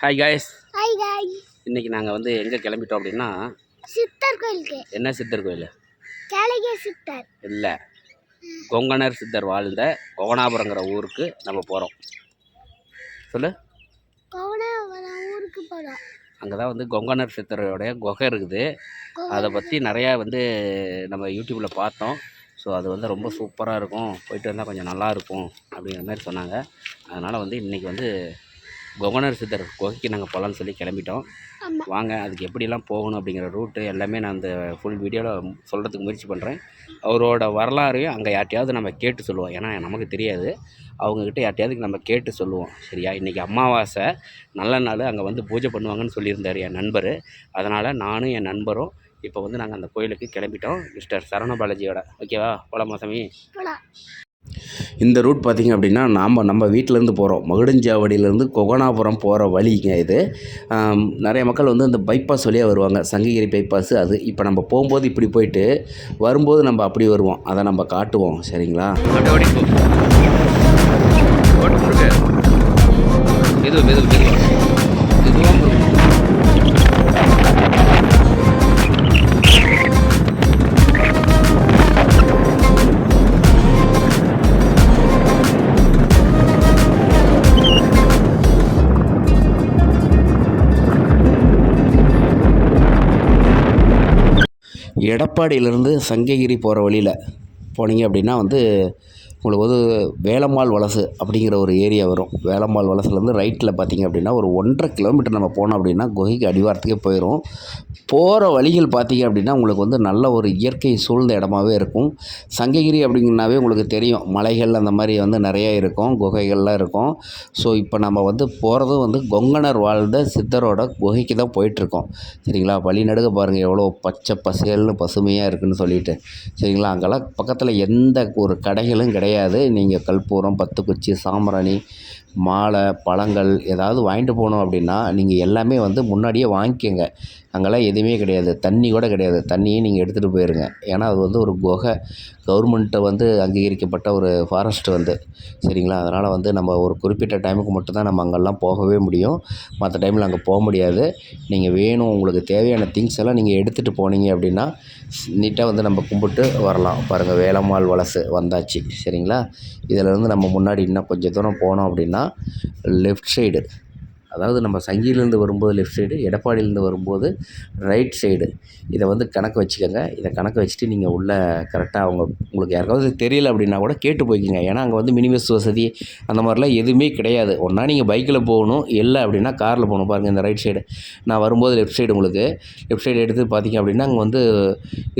Hi guys hi காய் இன்றைக்கி நாங்கள் வந்து எங்கே கிளம்பிட்டோம் அப்படின்னா சித்தர் கோயிலுக்கு. என்ன சித்தர் கோயில்? கேளகே சித்தர். இல்லை. கொங்கணர் சித்தர் வாழ்ந்த கோவனாபுரங்கிற ஊருக்கு நம்ம போகிறோம் சொல்லு. கோவனாவரம் ஊருக்கு போகிறோம் அங்கே தான் வந்து கொங்கணர் சித்தரோடைய குகை இருக்குது. அதை பற்றி நிறையா வந்து நம்ம யூடியூப்பில் பார்த்தோம். ஸோ அது வந்து ரொம்ப சூப்பராக இருக்கும். போயிட்டு வந்தால் கொஞ்சம் நல்லா இருக்கும் அப்படிங்கிற மாதிரி சொன்னாங்க. அதனால் வந்து இன்றைக்கி வந்து கொங்கணர் சித்தர் குகைக்கு நாங்கள் போகலான்னு சொல்லி கிளம்பிட்டோம். வாங்க அதுக்கு எப்படிலாம் போகணும் அப்படிங்கிற ரூட்டு எல்லாமே நான் அந்த ஃபுல் வீடியோவில் சொல்கிறதுக்கு முயற்சி பண்ணுறேன் அவரோட வரலாறையும் அங்கே யார்ட்டையாவது நம்ம கேட்டு சொல்லுவோம். ஏன்னா நமக்கு தெரியாது. அவங்கக்கிட்ட யார்ட்டையாவது நம்ம கேட்டு சொல்லுவோம். சரியா? இன்றைக்கி அமாவாசை. நல்ல நாள் அங்கே வந்து பூஜை பண்ணுவாங்கன்னு சொல்லியிருந்தார் என் நண்பர். அதனால் நானும் என் நண்பரும் இப்போ வந்து நாங்கள் அந்த கோயிலுக்கு கிளம்பிட்டோம். மிஸ்டர் சரண பாலாஜியோட. ஓகேவா? போலாமா சாமி? இந்த ரூட் பார்த்திங்க அப்படின்னா நாம் நம்ம வீட்டிலேருந்து போகிறோம். மகுடஞ்சாவடியிலேருந்து கொகனாபுரம் போகிற வழிங்க இது. நிறைய மக்கள் வந்து இந்த பைபாஸ் வழியாக வருவாங்க. சங்ககிரி பைபாஸ் அது. இப்போ நம்ம போகும்போது இப்படி போயிட்டு வரும்போது நம்ம அப்படி வருவோம். அதை நம்ம காட்டுவோம். சரிங்களா? மெது எடப்பாடியிலேருந்து சங்ககிரி போகிற வழியில் போனீங்க அப்படின்னா வந்து உங்களுக்கு வந்து வேலம்மாள் வலசு அப்படிங்கிற ஒரு ஏரியா வரும். வேலம்மாள் வலசுலேருந்து ரைட்டில் பார்த்தீங்க அப்படின்னா ஒரு ஒன்றரை கிலோமீட்டர் நம்ம போனோம் அப்படின்னா குகைக்கு அடிவாரத்துக்கே போயிடும் போகிற வழிகள் பார்த்தீங்க அப்படின்னா உங்களுக்கு வந்து நல்ல ஒரு இயற்கை சூழ்ந்த இடமாவே இருக்கும். சங்ககிரி அப்படிங்கனாவே உங்களுக்கு தெரியும். மலைகள் அந்த மாதிரி வந்து நிறைய இருக்கும். குகைகள்லாம் இருக்கும். ஸோ இப்போ நம்ம வந்து போகிறதும் வந்து கொங்கனர் வாழ்ந்த சித்தரோட குகைக்கு தான் போயிட்டுருக்கோம். சரிங்களா? வழி நடுக பாருங்கள் எவ்வளோ பச்சை பசேல்னு பசுமையாக இருக்குன்னு சொல்லிட்டு. சரிங்களா? அங்கெல்லாம் பக்கத்தில் எந்த ஒரு கடைகளும் கிடையாது. கிடையாது. நீங்கள் கற்பூரம் பத்துக்குச்சி சாம்பிராணி மாலை பழங்கள் ஏதாவது வாங்கிட்டு போகணும் அப்படின்னா நீங்கள் எல்லாமே வந்து முன்னாடியே வாங்கிக்கோங்க. அங்கெல்லாம் எதுவுமே கிடையாது. தண்ணி கூட கிடையாது. தண்ணியும் நீங்கள் எடுத்துகிட்டு போயிருங்க. ஏன்னா அது வந்து ஒரு குகை. கவர்மெண்ட்டை வந்து அங்கீகரிக்கப்பட்ட ஒரு ஃபாரஸ்ட் வந்து. சரிங்களா? அதனால் வந்து நம்ம ஒரு குறிப்பிட்ட டைமுக்கு மட்டும்தான் நம்ம அங்கெல்லாம் போகவே முடியும். மற்ற டைமில் அங்கே போக முடியாது. நீங்கள் வேணும் உங்களுக்கு தேவையான திங்ஸ் எல்லாம் நீங்கள் எடுத்துகிட்டு போனீங்க அப்படின்னா நீட்டாக வந்து நம்ம கும்பிட்டு வரலாம். பாருங்கள் வேலம்மாள் வலசு வந்தாச்சு. சரிங்களா? இதிலேருந்து நம்ம முன்னாடி இன்னும் கொஞ்சம் தூரம் போனோம் அப்படின்னா லெஃப்ட் சைடு அதாவது நம்ம சங்கிலிருந்து வரும்போது லெஃப்ட் சைடு எடப்பாடியிலேருந்து வரும்போது ரைட் சைடு இதை வந்து கணக்கு வச்சுக்கோங்க. இதை கணக்கு வச்சுட்டு நீங்கள் உள்ளே கரெக்டாக அவங்க உங்களுக்கு யாருக்காவது தெரியல அப்படின்னா கூட கேட்டு போய்க்கிங்க. ஏன்னா அங்கே வந்து மினிமஸ் வசதி அந்த மாதிரிலாம் எதுவுமே கிடையாது. ஒன்றா நீங்கள் பைக்கில் போகணும் இல்லை அப்படின்னா காரில் போகணும் பாருங்கள் இந்த ரைட் சைடு நான் வரும்போது லெஃப்ட் சைடு உங்களுக்கு. லெஃப்ட் சைடு எடுத்து பார்த்தீங்க அப்படின்னா அங்கே வந்து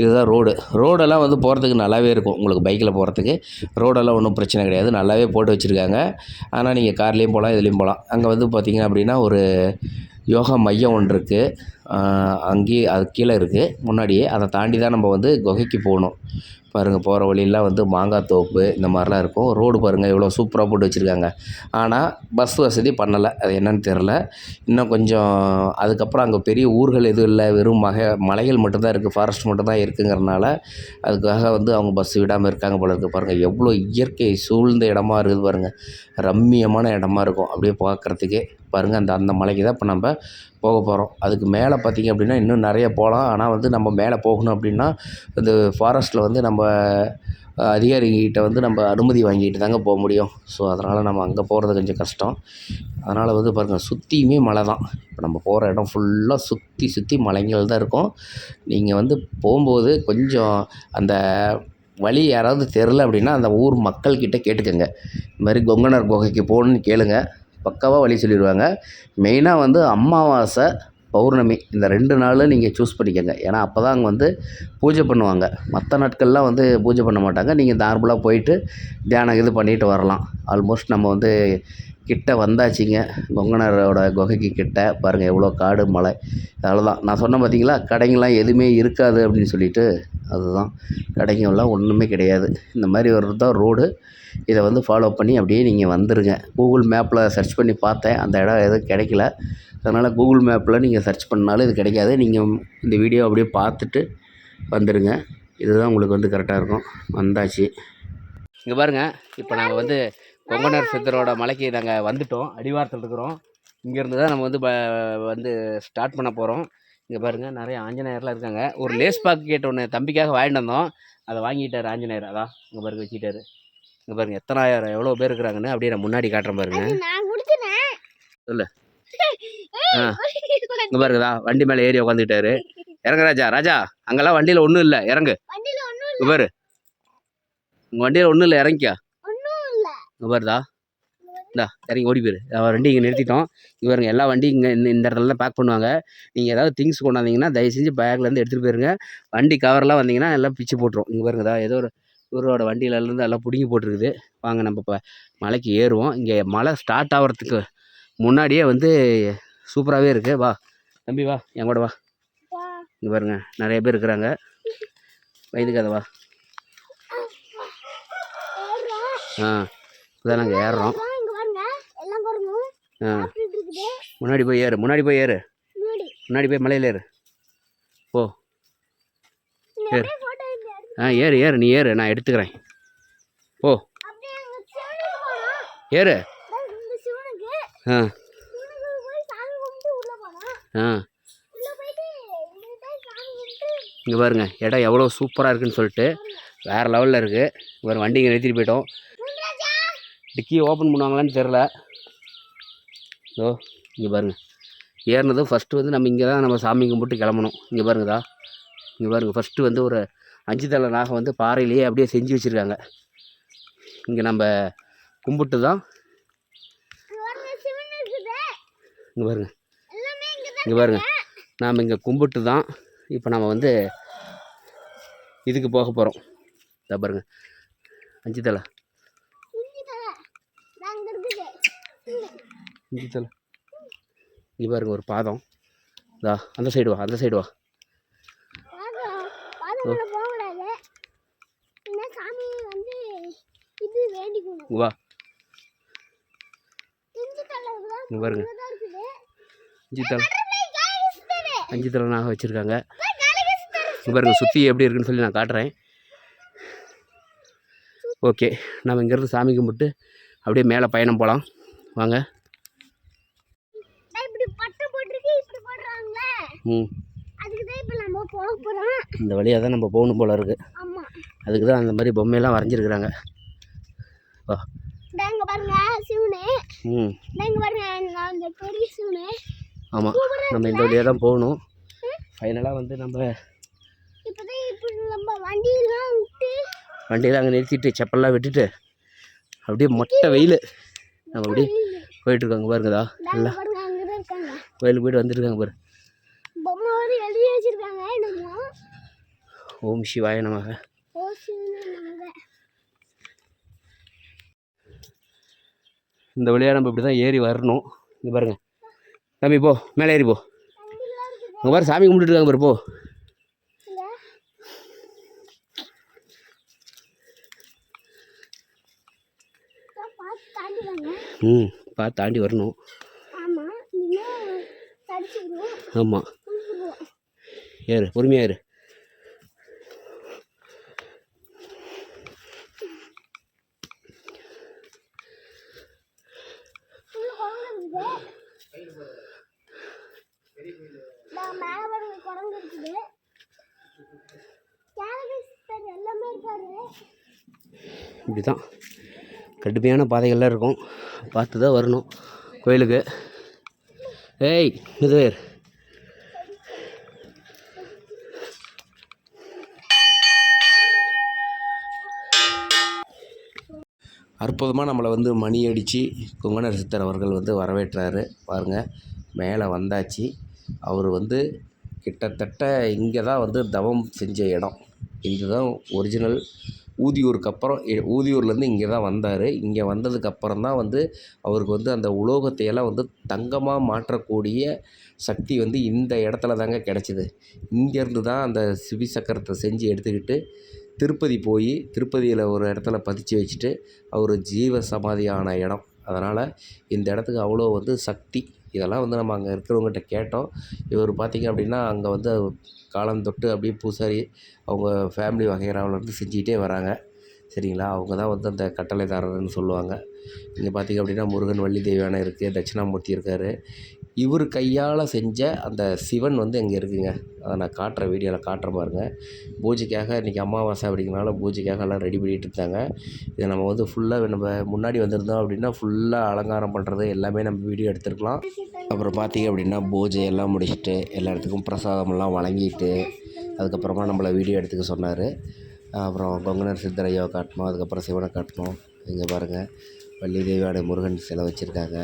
இதுதான் ரோடு ரோடெல்லாம் வந்து போகிறதுக்கு நல்லாவே இருக்கும். உங்களுக்கு பைக்கில் போகிறதுக்கு ரோடெல்லாம் ஒன்றும் பிரச்சனை கிடையாது. நல்லாவே போட்டு வச்சுருக்காங்க. ஆனால் நீங்கள் கார்லேயும் போகலாம் இதுலேயும் போகலாம். அங்கே வந்து பார்த்தீங்க அப்படின்னா ஒரு யோகா மையம் ஒன்று இருக்குது அங்கேயே அது கீழே இருக்குது முன்னாடியே அதை தாண்டி தான் நம்ம வந்து குகைக்கு போகணும். பாருங்கள் போகிற வழியெல்லாம் வந்து மாங்காய் தோப்பு இந்த மாதிரிலாம் இருக்கும். ரோடு பாருங்கள் எவ்வளோ சூப்பராக போட்டு வச்சுருக்காங்க. ஆனால் பஸ் வசதி பண்ணலை. அது என்னன்னு தெரில இன்னும் கொஞ்சம் அதுக்கப்புறம் அங்கே பெரிய ஊர்கள் எதுவும் இல்லை. வெறும் மக மலைகள் மட்டும்தான் இருக்குது ஃபாரஸ்ட் மட்டும்தான் இருக்குங்கிறனால அதுக்காக வந்து அவங்க பஸ் விடாமல் இருக்காங்க போல இருக்குது பாருங்கள் எவ்வளோ இயற்கை சூழ்ந்த இடமா இருக்குது பாருங்கள் ரம்மியமான இடமா இருக்கும். அப்படியே பார்க்குறதுக்கே. பாருங்கள் அந்த அந்த மலைக்கு தான் இப்போ நம்ம போக போகிறோம் அதுக்கு மேலே பார்த்திங்க அப்படின்னா இன்னும் நிறைய போகலாம் ஆனால் வந்து நம்ம மேலே போகணும் அப்படின்னா இந்த ஃபாரஸ்ட்டில் வந்து நம்ம அஹ், அதிகாரிகிட்ட வந்து நம்ம அனுமதி வாங்கிட்டு தாங்க போக முடியும். ஸோ அதனால் நம்ம அங்கே போகிறது கொஞ்சம் கஷ்டம். அதனால் வந்து பாருங்கள் சுற்றியுமே மலை தான். இப்போ நம்ம போகிற இடம் ஃபுல்லாக சுற்றி சுற்றி மலைங்கள் தான் இருக்கும். நீங்கள் வந்து போகும்போது கொஞ்சம் அந்த வழி யாராவது தெரில அப்படின்னா அந்த ஊர் மக்கள்கிட்ட கேட்டுக்கோங்க. இந்த மாதிரி கொங்கனர் குகைக்கு போகணுன்னு கேளுங்கள் பக்காவாக வழி சொல்லிடுவாங்க மெயினாக வந்து அமாவாசை பௌர்ணமி இந்த ரெண்டு நாள் நீங்கள் சூஸ் பண்ணிக்கோங்க. ஏன்னா அப்போ தான் அங்கே வந்து பூஜை பண்ணுவாங்க. மற்ற நாட்கள்லாம் வந்து பூஜை பண்ண மாட்டாங்க. நீங்கள் நார்மலாக போயிட்டு தியானம் இது பண்ணிட்டு வரலாம். ஆல்மோஸ்ட் நம்ம வந்து கிட்ட வந்தாச்சுங்க. கொங்கனரோட குகைக்கு கிட்ட. பாருங்கள் எவ்வளோ காடு மலை. அவ்வளோதான் நான் சொன்னேன் பார்த்தீங்களா கடைங்கள்லாம் எதுவுமே இருக்காது அப்படின்னு சொல்லிட்டு. அதுதான். கடைங்கெல்லாம் ஒன்றுமே கிடையாது. இந்த மாதிரி ஒரு தான் ரோடு இதை வந்து ஃபாலோ பண்ணி அப்படியே நீங்கள் வந்துடுங்க கூகுள் மேப்பில் சர்ச் பண்ணி பார்த்தேன். அந்த இடம் எதுவும் கிடைக்கல. அதனால் கூகுள் மேப்பில் நீங்கள் சர்ச் பண்ணாலும் இது கிடைக்காது. நீங்கள் இந்த வீடியோ அப்படியே பார்த்துட்டு வந்துடுங்க இதுதான் உங்களுக்கு வந்து கரெக்டாக இருக்கும். வந்தாச்சு. இங்கே பாருங்கள் இப்போ நாங்கள் வந்து கொங்கனர் சித்தரோட மலைக்கு நாங்கள் வந்துட்டோம். அடிவாரத்தில் இருக்கிறோம். இங்கேருந்து தான் நம்ம வந்து ப வந்து ஸ்டார்ட் பண்ண போகிறோம் இங்கே பாருங்கள் நிறைய ஆஞ்சநேயர்லாம் இருக்காங்க. ஒரு லேஸ் பாக்கெட் கேட்ட ஒன்று தம்பிக்காக வாங்கிட்டு வந்தோம். அதை வாங்கிட்டார் ஆஞ்சநேயர். அதான் இங்கே பாருங்க வச்சுட்டாரு இங்கே பாருங்க எத்தனாயிரம் எவ்வளோ பேர் இருக்கிறாங்கன்னு அப்படியே நான் முன்னாடி காட்டுறேன் பாருங்க. அது நான் கொடுத்துனேன் சொல்லு. ஆ. இங்கே பாருங்கதா வண்டி மேலே ஏறி உட்காந்துக்கிட்டாரு இறங்கு ராஜா ராஜா அங்கெல்லாம் வண்டியில் ஒன்றும் இல்லை இறங்கு. இங்கே பாரு. உங்கள் வண்டியில் ஒன்றும் இல்லை இறங்கிக்கா. இங்கே பாருதா இந்தா இறங்கி ஓடி போயிரு. வண்டி இங்கே நிறுத்திட்டோம். இங்கே பாருங்க எல்லா வண்டியும் இங்கே இந்த இந்த இடத்துல தான் பேக் பண்ணுவாங்க. நீங்கள் ஏதாவது திங்ஸ் கொண்டாந்தீங்கன்னா தயவு செஞ்சு பேக்லேருந்து எடுத்துகிட்டு போயிருங்க. வண்டி கவர்லாம் வந்தீங்கன்னா எல்லாம் பிச்சு போட்டுரும். இங்கே பாருங்கதா ஏதோ ஒரு இவரோட வண்டியிலேருந்து எல்லாம் பிடுங்கி போட்டிருக்குது. வாங்க நம்ம இப்போ மலைக்கு ஏறுவோம். இங்கே மலை ஸ்டார்ட் ஆகிறதுக்கு முன்னாடியே வந்து சூப்பராகவே இருக்குது வா தம்பி வா என் கூட வா. இங்கே பாருங்க நிறைய பேர் இருக்கிறாங்க. வயதுக்காத வா. ஆ இப்போதான் நாங்கள் ஏறுறோம். ஆ. முன்னாடி போய் ஏறு முன்னாடி போய் ஏறு. முன்னாடி. போய் மலையில் ஏறு. ஓ ஏறு. ஆ ஏறு ஏறு நீ ஏறு நான் எடுத்துக்கிறேன். ஓ ஏறு. ஆ. ஆ. இங்கே பாருங்க இடம் எவ்வளோ சூப்பராக இருக்குன்னு சொல்லிட்டு வேறு லெவலில் இருக்குது ஒரு வண்டி இங்கே நிறுத்திட்டு போயிட்டோம். டிக்கியை டிக்கி ஓப்பன் பண்ணுவாங்களான்னு தெரில ஓ இங்கே பாருங்க. ஏறினதும் ஃபஸ்ட்டு வந்து நம்ம இங்கே தான் நம்ம சாமி கும்பிட்டு கிளம்பணும். இங்கே பாருங்கதா. இங்கே பாருங்க ஃபஸ்ட்டு வந்து ஒரு அஞ்சு தலை நாகம் வந்து பாறையிலேயே அப்படியே செஞ்சு வச்சுருக்காங்க. இங்கே நம்ம கும்பிட்டு தான் இங்கே பாருங்க. இங்கே பாருங்க. நாம் இங்கே கும்பிட்டு தான் இப்போ நம்ம வந்து இதுக்கு போக போகிறோம் இதா பாருங்க. அஞ்சு தலை. அஞ்சு தலை. இங்கே பாருங்க ஒரு பாதம். இதா அந்த சைடு வா அந்த சைடு வா பாதம் பாதம் போக கூடாது என்ன சாமி வந்து இது வேண்டிக்கணும் இங்கே வா. இங்கே பாருங்க. அஞ்சு தலை அஞ்சு நாகம் வச்சுருக்காங்க. இங்கே பாருங்க சுற்றி எப்படி இருக்குன்னு சொல்லி நான் காட்டுறேன். ஓகே நம்ம இங்கேருந்து சாமி கும்பிட்டு அப்படியே மேலே பயணம் போகலாம் வாங்க. இந்த வழியாக தான் நம்ம போகணும் போல இருக்குது அதுக்கு தான் அந்த மாதிரி பொம்மையெல்லாம் வரைஞ்சிருக்கிறாங்க. ஆமாம் நம்ம இந்த வழியாக தான் போகணும். ஃபைனலாக வந்து நம்ம வண்டியெல்லாம் அங்கே நிறுத்திட்டு செப்பல்லாம் விட்டுட்டு அப்படியே மொட்டை வெயில். நம்ம அப்படியே போயிட்டுருக்காங்க பாருங்கதா இருக்காங்க. கோயிலுக்கு போயிட்டு வந்துட்டுருக்காங்க பாரு. ஓம் சிவாய நமக ஓ சிவனு நாங்கள் இந்த வழியாக நம்ம இப்படி தான் ஏறி வரணும். இங்கே பாருங்க. தம்பி போ. மேலே ஏறி போ. அங்கே பாரு சாமி கும்பிட்டுட்டு இருக்காங்க பாரு போ. ம் பார்த்து தாண்டி வரணும். ஆமாம் ஏறு பொறுமையாக ஏறு உள்ள குரங்கு இருக்குது நான் மேலே பாருங்க குரங்கு இருக்குது. எல்லாமே இருக்காரு. இப்படி தான் கடுமையான பாதைகள்லாம் இருக்கும். பார்த்து தான் வரணும். கோயிலுக்கு. ஏய் இதுவேர் அற்புதமாக நம்மளை வந்து மணி அடித்து குங்கணர் சித்தர் அவர்கள் வந்து வரவேற்றாரு. பாருங்கள் மேலே வந்தாச்சு. அவர் வந்து கிட்டத்தட்ட இங்கே தான் வந்து தவம் செஞ்ச இடம். இதுதான் ஒரிஜினல் ஊதியூருக்கு அப்புறம் ஊதியூர்லேருந்து இங்கே தான் வந்தார். இங்கே வந்ததுக்கப்புறம் தான் வந்து அவருக்கு வந்து அந்த உலோகத்தையெல்லாம் வந்து தங்கமாக மாற்றக்கூடிய சக்தி வந்து இந்த இடத்துல தாங்க கிடச்சிது. இங்கேருந்து தான் அந்த சிவி சக்கரத்தை செஞ்சு எடுத்துக்கிட்டு திருப்பதி போய் திருப்பதியில் ஒரு இடத்துல பதிச்சு வச்சுட்டு அவர் ஜீவ சமாதியான இடம். அதனால் இந்த இடத்துக்கு அவ்வளோ வந்து சக்தி. இதெல்லாம் வந்து நம்ம அங்கே இருக்கிறவங்ககிட்ட கேட்டோம். இவர் பார்த்திங்க அப்படின்னா அங்கே வந்து காலம் தொட்டு அப்படியே பூசாரி அவங்க ஃபேமிலி வகைராவிலேருந்து செஞ்சுக்கிட்டே வராங்க. சரிங்களா? அவங்க தான் வந்து அந்த கட்டளைதாரர்னு சொல்லுவாங்க. இங்கே பார்த்தீங்க அப்படின்னா முருகன் வள்ளி தெய்வானை இருக்குது தட்சிணாமூர்த்தி இருக்கார். இவர் கையால் செஞ்ச அந்த சிவன் வந்து இங்கே இருக்குங்க. அதை நான் காட்டுறேன் வீடியோவில் காட்டுற பாருங்க. பூஜைக்காக இன்றைக்கி அமாவாசை அப்படிங்கிறனால பூஜைக்காக எல்லாம் ரெடி பண்ணிகிட்டு இருந்தாங்க. இதை நம்ம வந்து ஃபுல்லாக நம்ம முன்னாடி வந்திருந்தோம் அப்படின்னா ஃபுல்லாக அலங்காரம் பண்ணுறது எல்லாமே நம்ம வீடியோ எடுத்துருக்கலாம். அப்புறம் பார்த்தீங்க அப்படின்னா பூஜை எல்லாம் முடிச்சுட்டு எல்லா இடத்துக்கும் பிரசாதமெல்லாம் வழங்கிட்டு அதுக்கப்புறமா நம்மளை வீடியோ எடுத்துக்க சொன்னார். அப்புறம் கொங்கனர் சித்தரையோ காட்டணும் அதுக்கப்புறம் சிவனை காட்டணும். இங்கே பாருங்கள் வள்ளி தெய்வானை முருகன் சிலை வச்சுருக்காங்க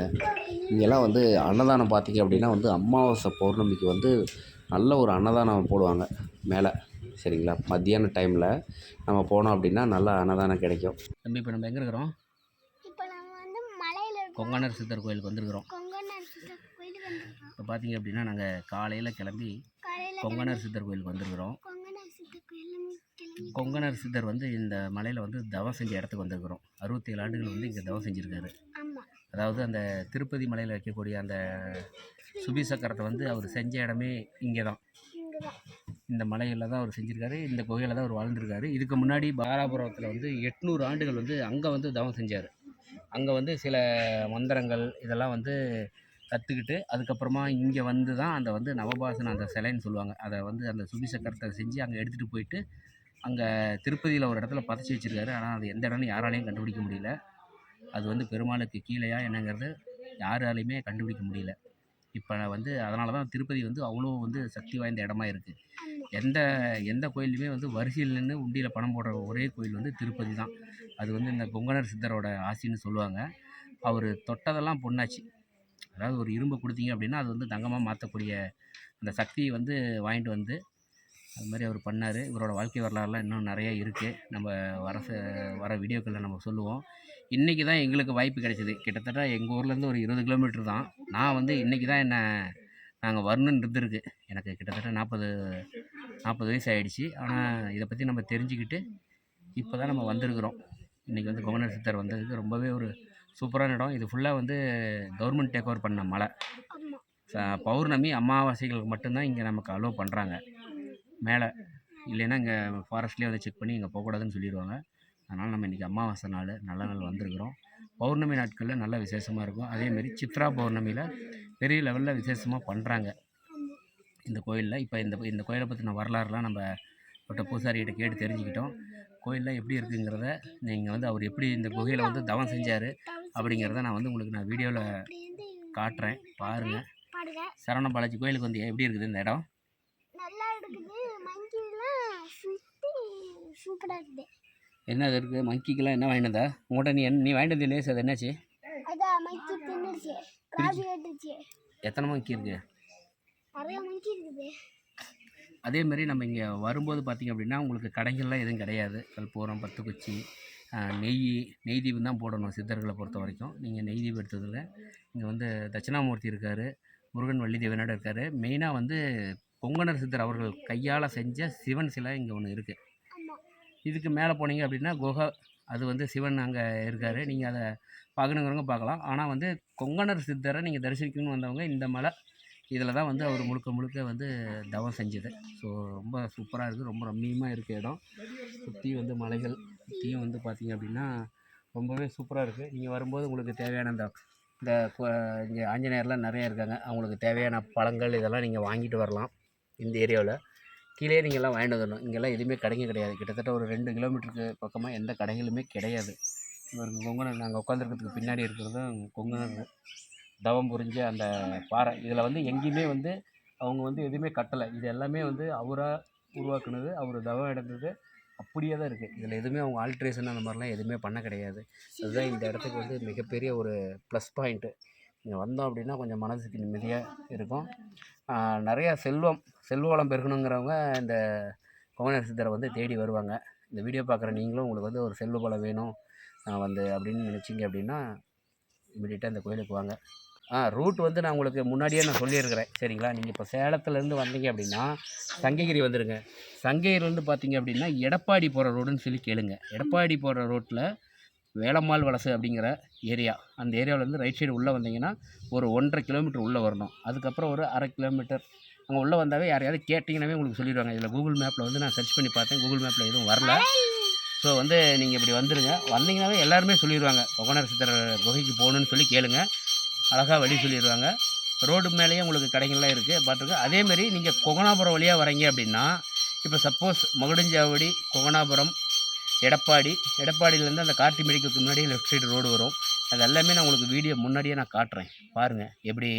இங்கெல்லாம் வந்து அன்னதானம் பார்த்தீங்க அப்படின்னா வந்து அமாவாசை பௌர்ணமிக்கு வந்து நல்ல ஒரு அன்னதானம் போடுவாங்க மேலே. சரிங்களா? மத்தியான டைமில் நம்ம போனோம் அப்படின்னா நல்ல அன்னதானம் கிடைக்கும். தம்பி இப்போ நம்ம எங்கே இருக்கிறோம்? இப்போ நம்ம வந்து மலையில இருக்கோம் கொங்கணர் சித்தர் கோயிலுக்கு வந்திருக்கிறோம். இப்போ பார்த்தீங்க அப்படின்னா நாங்கள் காலையில் கிளம்பி கொங்கணர் சித்தர் கோயிலுக்கு வந்திருக்கிறோம். கொங்கணர் சித்தர் வந்து இந்த மலையில் வந்து தவம் செஞ்ச இடத்துக்கு வந்திருக்கிறோம். அறுபத்தேழு ஆண்டுகள் வந்து இங்கே தவம் செஞ்சுருக்காரு. அதாவது அந்த திருப்பதி மலையில் வைக்கக்கூடிய அந்த சுபி சக்கரத்தை வந்து அவர் செஞ்ச இடமே இங்கே தான் இந்த மலையில் தான் அவர் செஞ்சுருக்காரு. இந்த குகையில் தான் அவர் வாழ்ந்திருக்காரு. இதுக்கு முன்னாடி பாராபுரத்தில் வந்து எட்நூறு ஆண்டுகள் வந்து அங்கே வந்து தவம் செஞ்சார். அங்கே வந்து சில மந்திரங்கள் இதெல்லாம் வந்து கற்றுக்கிட்டு அதுக்கப்புறமா இங்கே வந்து தான் அந்த வந்து நவபாசன அந்த சிலைன்னு சொல்லுவாங்க. அதை வந்து அந்த சுபி சக்கரத்தை செஞ்சு அங்கே எடுத்துகிட்டு போயிட்டு அங்கே திருப்பதியில் ஒரு இடத்துல பதச்சி வச்சுருக்காரு. ஆனால் அது எந்த இடம்னு யாராலையும் கண்டுபிடிக்க முடியல. அது வந்து பெருமாளுக்கு கீழேயா என்னங்கிறது யாராலையுமே கண்டுபிடிக்க முடியல. இப்போ வந்து அதனால தான் திருப்பதி வந்து அவ்வளோ வந்து சக்தி வாய்ந்த இடமா இருக்குது எந்த எந்த கோயிலுமே வந்து வரிசையில் நின்று உண்டியில் பணம் போடுற ஒரே கோயில் வந்து திருப்பதி தான். அது வந்து இந்த கொங்கணர் சித்தரோட ஆசின்னு சொல்லுவாங்க. அவர் தொட்டதெல்லாம் பொண்ணாச்சு அதாவது ஒரு இரும்பு கொடுத்தீங்க அப்படின்னா அது வந்து தங்கமாக மாற்றக்கூடிய அந்த சக்தியை வந்து வாங்கிட்டு வந்து அது மாதிரி அவர் பண்ணார். இவரோட வாழ்க்கை வரலாறுலாம் இன்னும் நிறைய இருக்குது நம்ம வர வர வீடியோக்களில் நம்ம சொல்லுவோம். இன்றைக்கி தான் எங்களுக்கு வாய்ப்பு கிடைச்சிது. கிட்டத்தட்ட எங்கள் ஊர்லேருந்து ஒரு இருபது கிலோமீட்டர் தான். நான் வந்து இன்றைக்கி தான் என்ன நாங்கள் வரணுன்னு இருந்திருக்கு. எனக்கு கிட்டத்தட்ட நாற்பது நாற்பது வயசு ஆயிடுச்சு. ஆனால் இதை பற்றி நம்ம தெரிஞ்சுக்கிட்டு இப்போ தான் நம்ம வந்திருக்கிறோம். இன்றைக்கி வந்து குமணர் சித்தர் வந்ததுக்கு ரொம்பவே ஒரு சூப்பரான இடம். இது ஃபுல்லாக வந்து கவர்மெண்ட் டேக் ஓவர் பண்ண மலை. ச- பௌர்ணமி அமாவாசைகளுக்கு மட்டும்தான் இங்கே நமக்கு அலோவ் பண்ணுறாங்க மேலே. இல்லைன்னா இங்கே ஃபாரஸ்ட்லேயே வந்து செக் பண்ணி இங்கே போகக்கூடாதுன்னு சொல்லிடுவாங்க அதனால் நம்ம இன்றைக்கி அமாவாசை நாள் நல்ல நாள் வந்திருக்கிறோம். பௌர்ணமி நாட்களில் நல்ல விசேஷமாக இருக்கும். அதேமாரி சித்ரா பௌர்ணமியில் பெரிய லெவலில் விசேஷமாக பண்ணுறாங்க இந்த கோயிலில். இப்போ இந்த இந்த கோயிலை பற்றின வரலாறுலாம் நம்ம பட்ட பூசாரிகிட்ட கேட்டு தெரிஞ்சுக்கிட்டோம். கோயிலில் எப்படி இருக்குங்கிறத நீங்கள் வந்து அவர் எப்படி இந்த குகையில் வந்து தவம் செஞ்சார் அப்படிங்கிறத நான் வந்து உங்களுக்கு நான் வீடியோவில் காட்டுறேன். பாருங்கள் பாருங்க சரவண பாலாஜி கோயிலுக்கு வந்து எப்படி இருக்குது இந்த இடம் நல்லா இருக்குது மங்கிலாம் சுத்தி சூப்பரா இருக்குது என்ன இது இருக்குது மங்கிக்கெல்லாம் என்ன வாங்கிட்டு வந்தா உங்கள்கிட்ட நீ என்ன நீ வாங்கிட்டு லேஸ் அது என்னாச்சு எத்தனை மங்கி இருக்குது. அதே மாதிரி நம்ம இங்கே வரும்போது பார்த்திங்க அப்படின்னா உங்களுக்கு கடைகள்லாம் எதுவும் கிடையாது. கற்பூரம் பத்துக்குச்சி நெய் நெய் தீபம் தான் போடணும் சித்தர்களை பொறுத்த வரைக்கும். நீங்கள் நெய் தீபம் எடுத்ததில் இங்கே வந்து தட்சிணாமூர்த்தி இருக்கார் முருகன் வள்ளி தேவனோட இருக்கார். மெயினாக வந்து கொங்கணர் சித்தர் அவர்கள் கையால் செஞ்ச சிவன் சிலை இங்கே ஒன்று இருக்குது இதுக்கு மேலே போனீங்க அப்படின்னா குகை அது வந்து சிவன் அங்கே இருக்கார். நீங்கள் அதை பார்க்கணுங்கிறவங்க பார்க்கலாம். ஆனால் வந்து கொங்கணர் சித்தரை நீங்கள் தரிசிக்கணும்னு வந்தவங்க இந்த மலை இதில் தான் வந்து அவர் முழுக்க முழுக்க வந்து தவம் செஞ்சது. ஸோ ரொம்ப சூப்பராக இருக்குது. ரொம்ப ரம்மியமாக இருக்க இடம். சுற்றி வந்து மலைகள் சுற்றியும் வந்து பார்த்தீங்க அப்படின்னா ரொம்பவே சூப்பராக இருக்குது. நீங்கள் வரும்போது உங்களுக்கு தேவையான இந்த இந்த இங்கே ஆஞ்சநேயர்லாம் நிறைய இருக்காங்க. அவங்களுக்கு தேவையான பழங்கள் இதெல்லாம் நீங்கள் வாங்கிட்டு வரலாம் இந்த ஏரியாவில். கீழே நீங்கள் எல்லாம் வாங்கிட்டு வந்துடணும். இங்கெல்லாம் எதுவுமே கடைங்க கிடையாது. கிட்டத்தட்ட ஒரு ரெண்டு கிலோமீட்டருக்கு பக்கமாக எந்த கடைகளுமே கிடையாது. இவருக்கு கொங்கணர் நாங்கள் உட்காந்துருக்கிறதுக்கு பின்னாடி இருக்கிறது கொங்கணர் தவம் புரிஞ்ச அந்த பாறை. இதில் வந்து எங்கேயுமே வந்து அவங்க வந்து எதுவுமே கட்டலை. இது எல்லாமே வந்து அவராக உருவாக்குனது அவர் தவம் எடுத்தது அப்படியே தான் இருக்குது இதில் எதுவுமே அவங்க ஆல்ட்ரேஷன் அந்த மாதிரிலாம் எதுவுமே பண்ண கிடையாது. அதுதான் இந்த இடத்துக்கு வந்து மிகப்பெரிய ஒரு ப்ளஸ் பாயிண்ட்டு இங்கே வந்தோம் அப்படின்னா கொஞ்சம் மனதுக்கு நிம்மதியாக இருக்கும். நிறையா செல்வம் செல்வ வளம் இந்த கோவனர் சித்தரை வந்து தேடி வருவாங்க. இந்த வீடியோ பார்க்குற நீங்களும் உங்களுக்கு வந்து ஒரு செல்வ பலம் வேணும். நான் வந்து அப்படின்னு நினச்சிங்க அப்படின்னா இமீடியட்டாக இந்த கோயிலுக்கு வாங்க. ஆ ரூட் வந்து நான் உங்களுக்கு முன்னாடியே நான் சொல்லியிருக்கிறேன். சரிங்களா? நீங்கள் இப்போ சேலத்துலேருந்து வந்தீங்க அப்படின்னா சங்ககிரி வந்துடுங்க சங்ககிரிலேருந்து பார்த்தீங்க அப்படின்னா எடப்பாடி போகிற ரோடுன்னு சொல்லி கேளுங்க. எடப்பாடி போகிற ரோட்டில் வேலம்மாள் வலசு அப்படிங்கிற ஏரியா அந்த ஏரியாவிலேருந்து ரைட் சைடு உள்ளே வந்தீங்கன்னா ஒரு ஒன்றரை கிலோமீட்டர் உள்ளே வரணும். அதுக்கப்புறம் ஒரு அரை கிலோமீட்டர் அங்கே உள்ளே வந்தாவே யாரையாவது கேட்டிங்கன்னாவே உங்களுக்கு சொல்லிடுவாங்க. இதில் கூகுள் மேப்பில் வந்து நான் சர்ச் பண்ணி பார்த்தேன். கூகுள் மேப்பில் எதுவும் வரல. ஸோ வந்து நீங்கள் இப்படி வந்துடுங்க வந்தீங்கனாவே எல்லாருமே சொல்லிடுவாங்க. கொகனர் சித்தர் குகைக்கு போகணுன்னு சொல்லி கேளுங்க. அழகாக வழி சொல்லிடுவாங்க. ரோடு மேலேயே உங்களுக்கு கடைகள்லாம் இருக்குது பார்த்துருங்க அதேமாரி நீங்கள் கொகனாபுரம் வழியாக வரீங்க அப்படின்னா இப்போ சப்போஸ் மகுடஞ்சாவடி கொகனாபுரம் எடப்பாடி எடப்பாடியிலேருந்து அந்த கார்த்தி மெடிக்கலுக்கு முன்னாடியே லெஃப்ட் சைடு ரோடு வரும். அது எல்லாமே நான் உங்களுக்கு வீடியோ முன்னாடியே நான் காட்டுறேன். பாருங்கள் எப்படி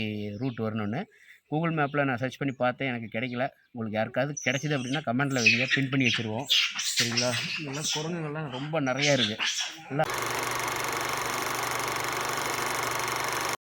ரூட் வரணும்னு கூகுள் மேப்பில் நான் சர்ச் பண்ணி பார்த்தேன். எனக்கு கிடைக்கல. உங்களுக்கு யாருக்காவது கிடைச்சிது அப்படின்னா கமெண்ட்டில் வைங்க பின் பண்ணி வச்சுருவோம். சரிங்களா? இதெல்லாம் குரங்குகள்லாம் ரொம்ப நிறையா இருக்குது நல்லா